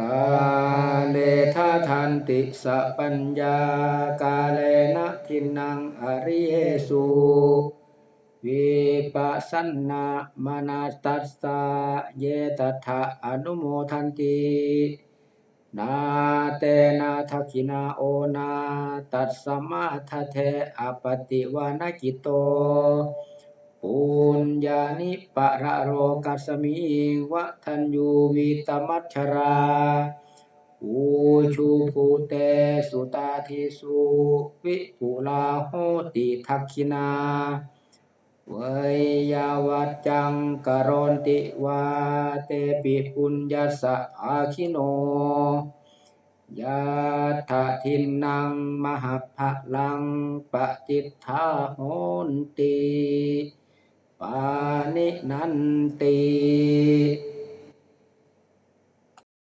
กาเลทาทันติสะปัญญากาเลนะทินังอริเยสุวิปัสสนามนาตัสสะเยตถะอนุโมทันตินาเตนะทักินาโอนาตัสสมาทเทอปติวานกิโต นิปะระโรกัสมิงวะทันยูวิตมัชราอูชูภูเตสุตาทิสุวิปุลาโหติทักขินาเวยยาวัจจังกรณติวาเตปิปุญญาสะภาคิโนยาถาทินนางมหาภลังปฏิทาโหนติปา นินันติ